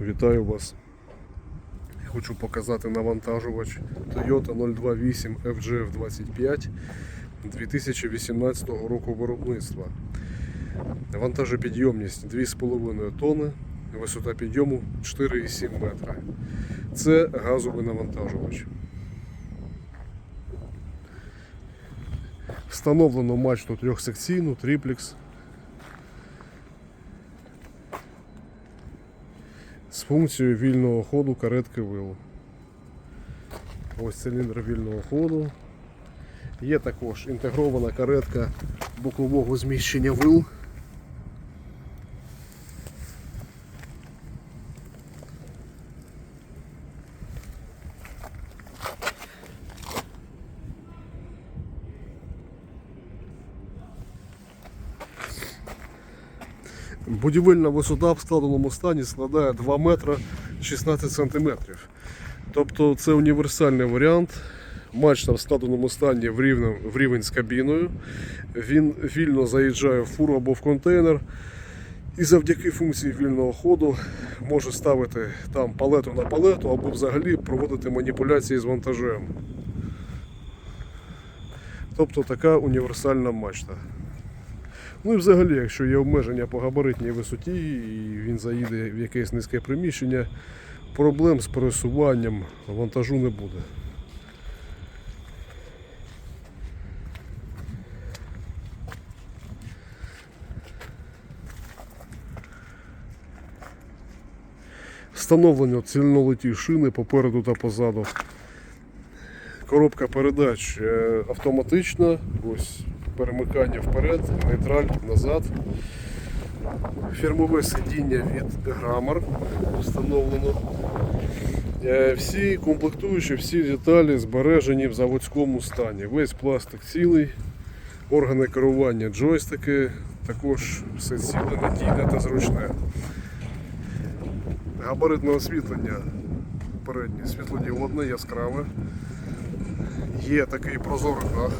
Вітаю вас. Хочу показати навантажувач Toyota 028 FGF25 2018 року виробництва. Вантажопідйомність 2,5 тонни, висота підйому 4,7 метра. Це газовий навантажувач. Встановлено мачту трьохсекційну, триплекс з функцією вільного ходу каретки вил. Ось циліндр вільного ходу. Є також інтегрована каретка бокового зміщення вил. Будівельна висота в складеному стані складає 2 метра 16 сантиметрів. Тобто це універсальний варіант. Мачта в складеному стані в, рівнем, в рівень з кабіною. Він вільно заїжджає в фуру або в контейнер. І завдяки функції вільного ходу може ставити там палету на палету або взагалі проводити маніпуляції з вантажем. Тобто така універсальна мачта. Ну і взагалі, якщо є обмеження по габаритній висоті і він заїде в якесь низьке приміщення, проблем з пересуванням вантажу не буде. Встановлено цільнолиті шини попереду та позаду. Коробка передач е, автоматична, ось перемикання вперед, нейтраль назад. Фірмове сидіння від Грамар встановлено. Е, Всі комплектуючі, всі деталі збережені в заводському стані. Весь пластик цілий, органи керування, джойстики, також все ціле, надійне та зручне. Габаритне освітлення переднє світлодіодне, яскраве. Є такий прозорий дах.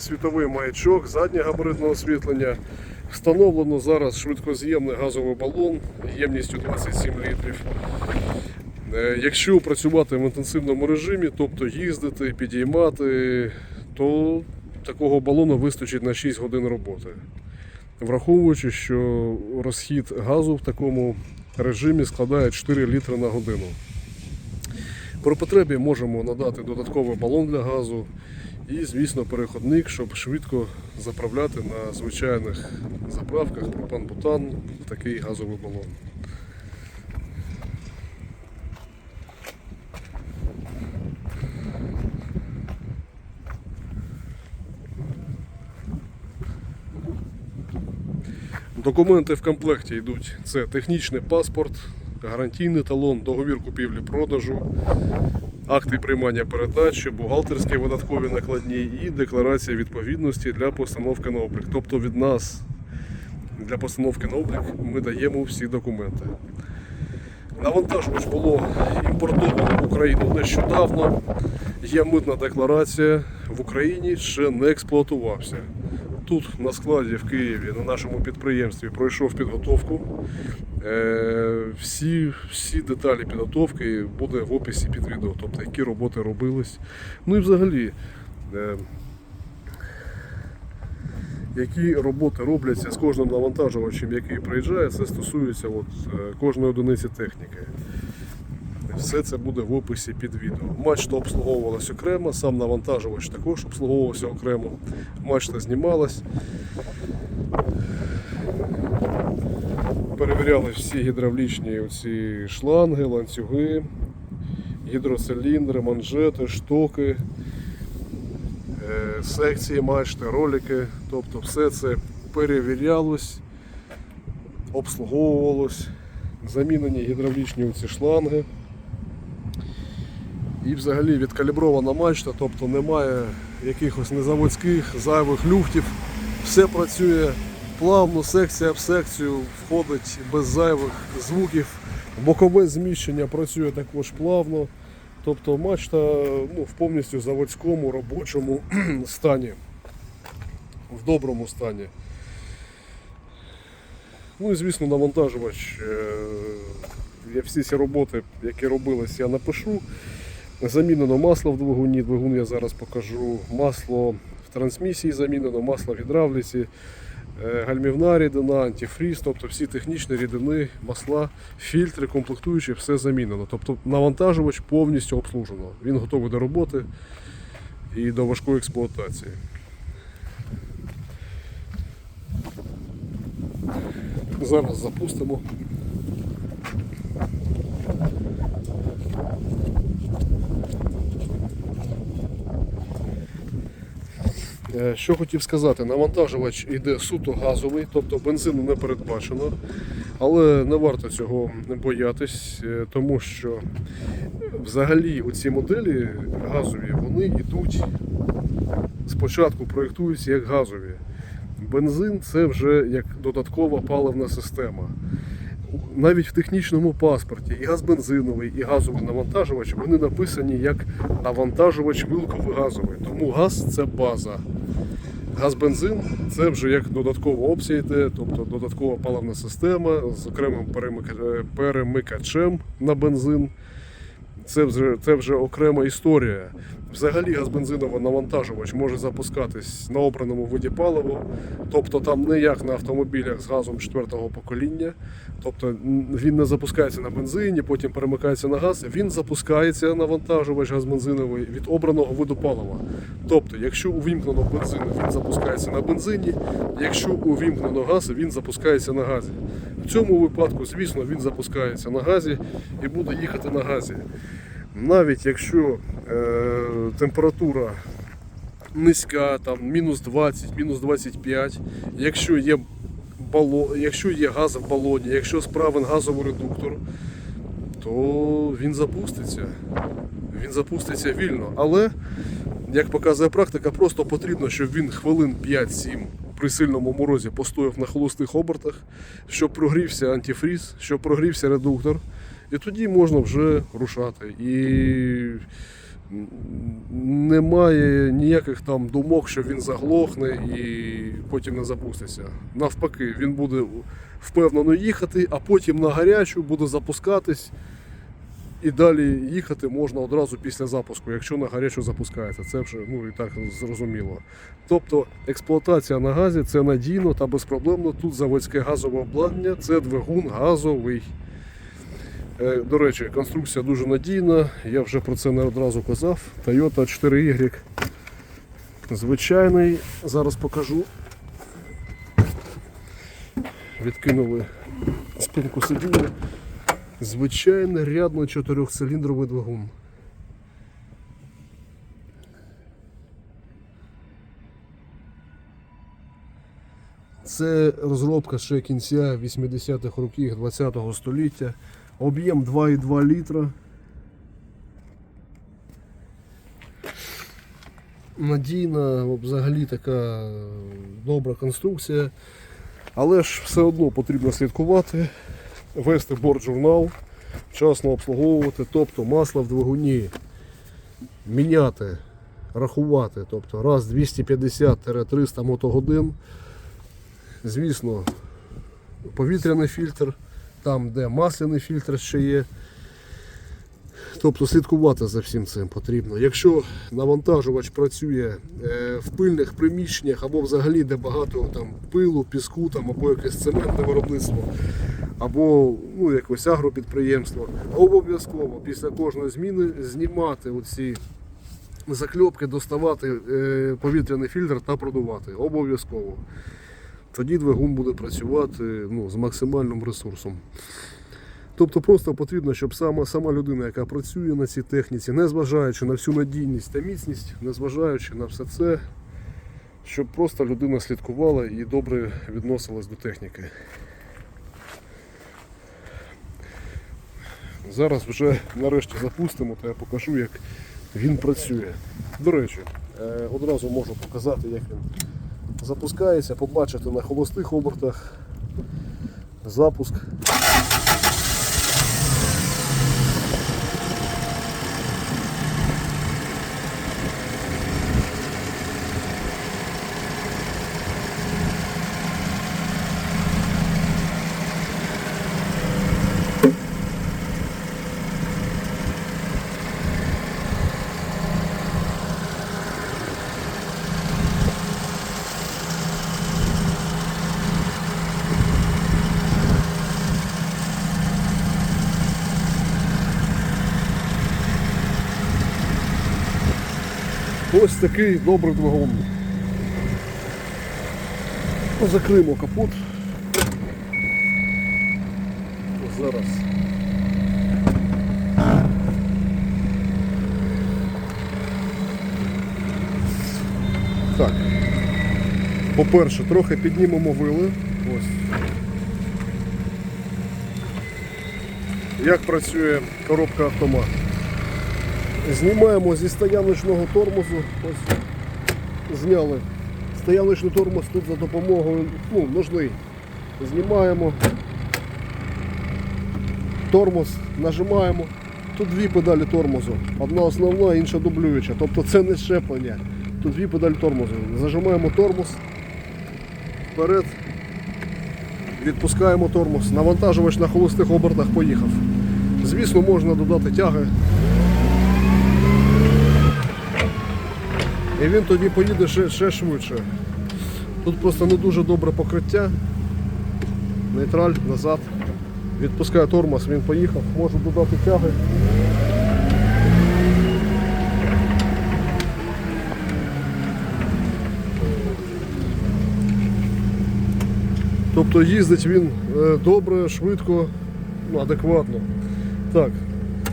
Світовий маячок, заднє габаритне освітлення. Встановлено зараз швидкоз'ємний газовий балон ємністю 27 літрів. Е, Якщо працювати в інтенсивному режимі, тобто їздити, підіймати, то такого балону вистачить на 6 годин роботи. Враховуючи, що розхід газу в такому режимі складає 4 літри на годину. При потребі можемо надати додатковий балон для газу і, звісно, переходник, щоб швидко заправляти на звичайних заправках пропан-бутан такий газовий балон. Документи в комплекті йдуть. Це технічний паспорт, гарантійний талон, договір купівлі-продажу, акти приймання передачі, бухгалтерські видаткові накладні і декларація відповідності для постановки на облік. Тобто від нас для постановки на облік ми даємо всі документи. Навантажувач було імпортовано в Україну нещодавно. Є митна декларація в Україні ще не експлуатувався. Тут на складі в Києві на нашому підприємстві пройшов підготовку. Е, Всі, всі деталі підготовки буде в описі під відео, тобто які роботи робились. Ну і взагалі, е, які роботи робляться з кожним навантажувачем, який приїжджає, це стосується от, е, кожної одиниці техніки. Все це буде в описі під відео. Мачта обслуговувалась окремо, сам навантажувач також обслуговувався окремо. Мачта знімалась. Перевіряли всі гідравлічні оці шланги, ланцюги, гідроциліндри, манжети, штоки, е, секції мачти, ролики. Тобто все це перевірялось, обслуговувалось, замінені гідравлічні оці шланги. І взагалі відкалібрована мачта, тобто немає якихось незаводських зайвих люфтів. Все працює плавно, секція в секцію, входить без зайвих звуків. Бокове зміщення працює також плавно. Тобто мачта ну, в повністю заводському робочому стані, в доброму стані. Ну і звісно, навантажувач. е, Я всі ці роботи, які робились, я напишу. Замінено масло в двигуні, двигун я зараз покажу. Масло в трансмісії замінено, масло в гідравліці, е, гальмівна рідина, антифріз, тобто всі технічні рідини, масла, фільтри, комплектуючі, все замінено. Тобто навантажувач повністю обслужено. Він готовий до роботи і до важкої експлуатації. Зараз запустимо. Е, Що хотів сказати, навантажувач йде суто газовий, тобто бензину не передбачено, але не варто цього боятись, е, тому що взагалі оці моделі газові вони йдуть спочатку проєктуються як газові. Бензин це вже як додаткова паливна система. Навіть в технічному паспорті і газ бензиновий, і газовий навантажувач вони написані як навантажувач вилковий газовий. Тому газ це база. Газ-бензин це вже як додаткова опція тобто додаткова паливна система з окремим перемикачем на бензин. Це вже, це вже окрема історія. Взагалі газбензиновий навантажувач може запускатись на обраному виді палива, тобто там не як на автомобілях з газом четвертого покоління. Тобто він не запускається на бензині, потім перемикається на газ. Він запускається навантажувач газбензиновий від обраного виду палива. Тобто, якщо увімкнено бензин, він запускається на бензині, якщо увімкнено газ, він запускається на газі. В цьому випадку, звісно, він запускається на газі і буде їхати на газі. Навіть якщо е, температура низька, там мінус 20, мінус 25, якщо є бало, якщо є газ в балоні, якщо справен газовий редуктор, то він запуститься. Він запуститься вільно. Але, як показує практика, просто потрібно, щоб він хвилин 5-7 при сильному морозі постояв на холостих обертах, щоб прогрівся антифріз, щоб прогрівся редуктор. І тоді можна вже рушати. І немає ніяких там думок, що він заглохне і потім не запуститься. Навпаки, він буде впевнено їхати, а потім на гарячу буде запускатись. І далі їхати можна одразу після запуску, якщо на гарячу запускається. Це вже ну і так зрозуміло. Тобто експлуатація на газі це надійно та безпроблемно. Тут заводське газове обладнання, це двигун газовий. Е, До речі, конструкція дуже надійна. Я вже про це не одразу казав. Toyota 4Y. Звичайний. Зараз покажу. Відкинули спинку сидіння. Звичайний рядно чотирьохциліндровий двигун. Це розробка ще кінця 80-х років 20-го століття. Об'єм 2,2 літра. Надійна, взагалі така добра конструкція. Але ж все одно потрібно слідкувати, вести бортжурнал, вчасно обслуговувати, тобто масло в двигуні міняти, рахувати, тобто раз 250-300 мотогодин. Звісно, повітряний фільтр, там, де масляний фільтр ще є. Тобто слідкувати за всім цим потрібно. Якщо навантажувач працює е, в пильних приміщеннях або взагалі де багато там, пилу, піску там, або якесь цементне виробництво, або ну, якось агропідприємство, обов'язково після кожної зміни знімати оці закльопки, доставати е, повітряний фільтр та продувати. Обов'язково. Тоді двигун буде працювати ну, з максимальним ресурсом. Тобто просто потрібно, щоб сама, сама людина, яка працює на цій техніці, незважаючи на всю надійність та міцність, незважаючи на все це, щоб просто людина слідкувала і добре відносилась до техніки. Зараз вже нарешті запустимо, то я покажу, як він працює. До речі, е, одразу можу показати, як він запускається, побачите на холостих обертах запуск. Ось такий добрий двигун. Закриємо капот. Зараз. Так. По-перше, трохи піднімемо вили. Ось. Як працює коробка автомат? Знімаємо зі стояночного тормозу. Ось зняли. Стояночний тормоз тут за допомогою ну, ножний. Знімаємо. Тормоз нажимаємо. Тут дві педалі тормозу. Одна основна, інша дублююча. Тобто це не щеплення. Тут дві педалі тормозу. Зажимаємо тормоз. Вперед. Відпускаємо тормоз. Навантажувач на холостих обертах поїхав. Звісно, можна додати тяги. І він тоді поїде ще, ще швидше. Тут просто не дуже добре покриття. Нейтраль назад. Відпускає тормоз, він поїхав, можу додати тяги. Тобто їздить він е, добре, швидко, ну, адекватно. Так,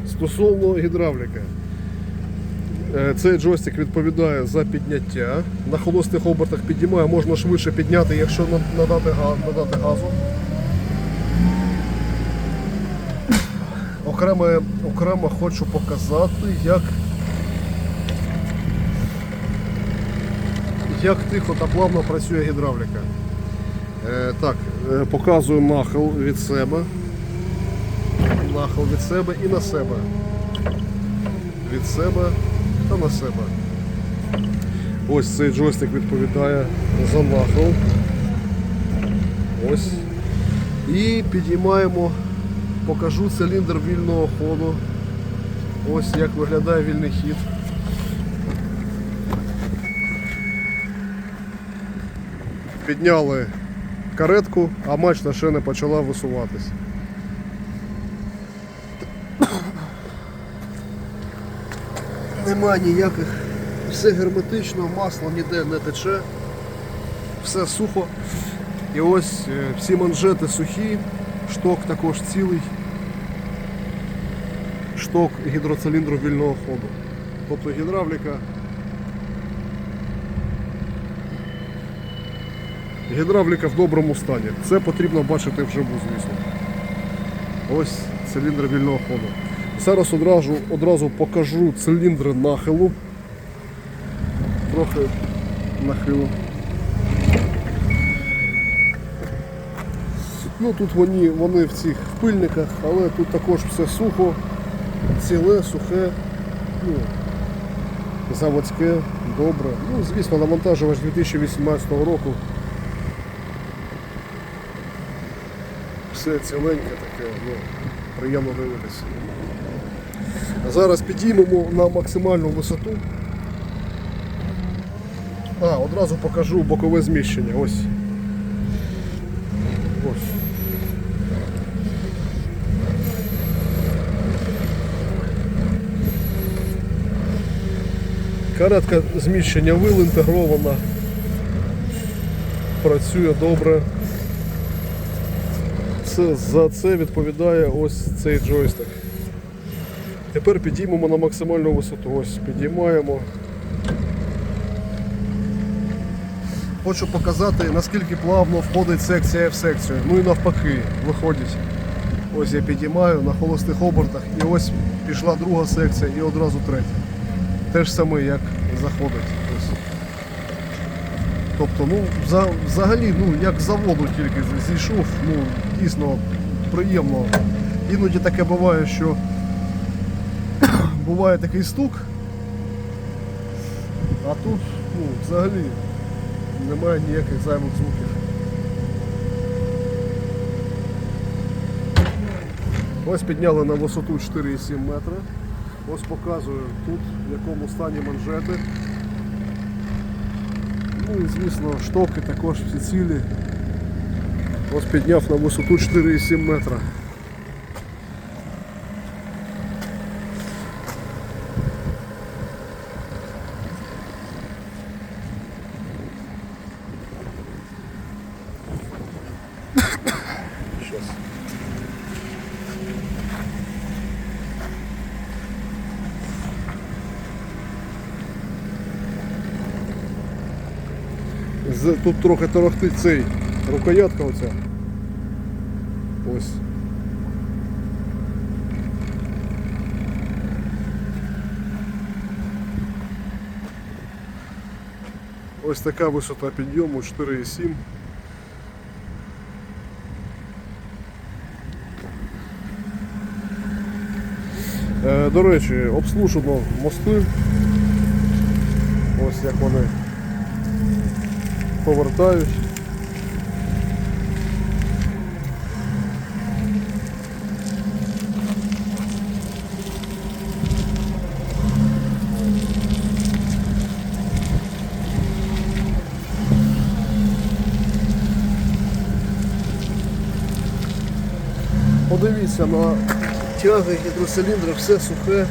стосовно гідравліки. Е, Цей джойстик відповідає за підняття. На холостих обертах піднімає, можна швидше підняти, якщо надати, надати газу. Окремо, окремо хочу показати, як, як тихо та плавно працює гідравліка. Е, так, е, показую нахил від себе. Нахил від себе і на себе. Від себе та на себе. Ось цей джойстик відповідає за нахил. Ось. І підіймаємо, покажу циліндр вільного ходу. Ось як виглядає вільний хід. Підняли каретку, а мачта ще не почала висуватись. Нема ніяких, все герметично, масло ніде не тече, все сухо. І ось е, всі манжети сухі, шток також цілий, шток гідроциліндру вільного ходу. Тобто гідравліка. Гідравліка в доброму стані. Це потрібно бачити вживу, звісно. Ось циліндр вільного ходу. Зараз одразу, одразу покажу циліндри нахилу. Трохи нахилу. Ну тут вони, вони в цих пильниках, але тут також все сухо, ціле, сухе, ну, заводське, добре. Ну, звісно, навантажувач 2018 року. Все ціленьке таке, ну, приємно дивитися. Зараз підіймемо на максимальну висоту. А, одразу покажу бокове зміщення. Ось. Ось. Каретка зміщення вил інтегрована. Працює добре. Це, за це відповідає ось цей джойстик. Тепер підіймемо на максимальну висоту. Ось підіймаємо. Хочу показати, наскільки плавно входить секція в секцію. Ну і навпаки, виходить. Ось я підіймаю на холостих обертах і ось пішла друга секція і одразу третя. Те ж саме, як заходить. Ось. Тобто, ну, взагалі, ну, як заводу тільки зійшов, ну, дійсно приємно. Іноді таке буває, що буває такий стук, а тут ну, взагалі немає ніяких зайвих звуків. Ось підняли на висоту 4,7 метри. Ось показую тут, в якому стані манжети. Ну і звісно, штоки також всі цілі. Ось підняв на висоту 4,7 метра. Тут трохи торохтить цей рукоятка оця. Ось. Ось така висота підйому 4,7. Е, До речі, обслужено мости. Ось як вони повертають. Подивіться на тяги гідроциліндра все сухе,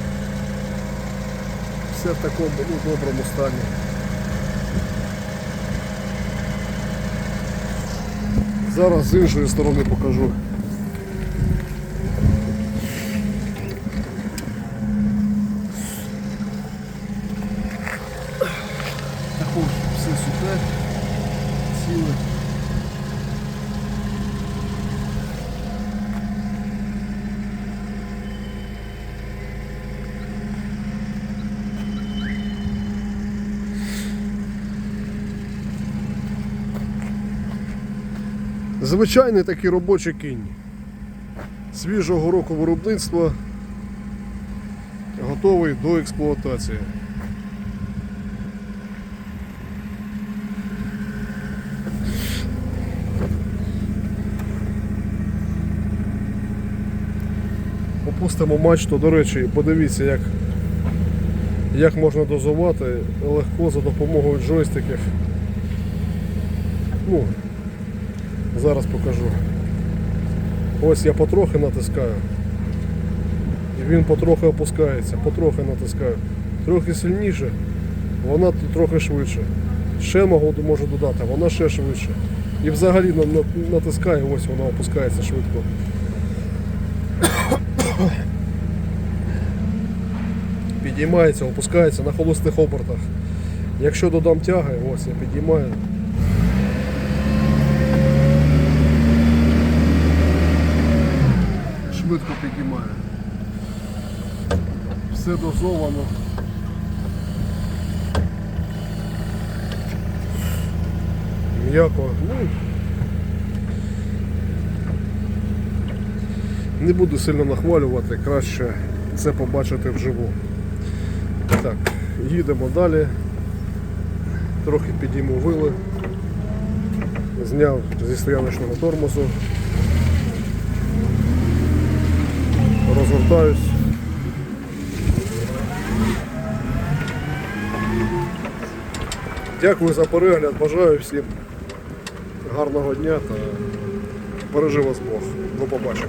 все в такому ну, доброму стані. Зараз з іншої сторони покажу. Також все сухе, ціле. Звичайний такий робочий кінь. Свіжого року виробництва готовий до експлуатації. Опустимо мачту, до речі, подивіться, як, як можна дозувати легко за допомогою джойстиків. Ну, Зараз покажу. Ось я потрохи натискаю. І він потрохи опускається, потрохи натискаю. Трохи сильніше, вона трохи швидше. Ще можу, можу додати, вона ще швидше. І взагалі на- на- натискаю, ось вона опускається швидко. Підіймається, опускається на холостих обертах. Якщо додам тяги, ось я підіймаю. Швидко піднімає. Все дозовано. М'яко. Ну, не буду сильно нахвалювати, краще це побачити вживу. Так, їдемо далі. Трохи підійму вили. Зняв зі стояночного тормозу. Розгортаюсь. Дякую за перегляд, бажаю всім гарного дня та бережи вас Бог. До побачення.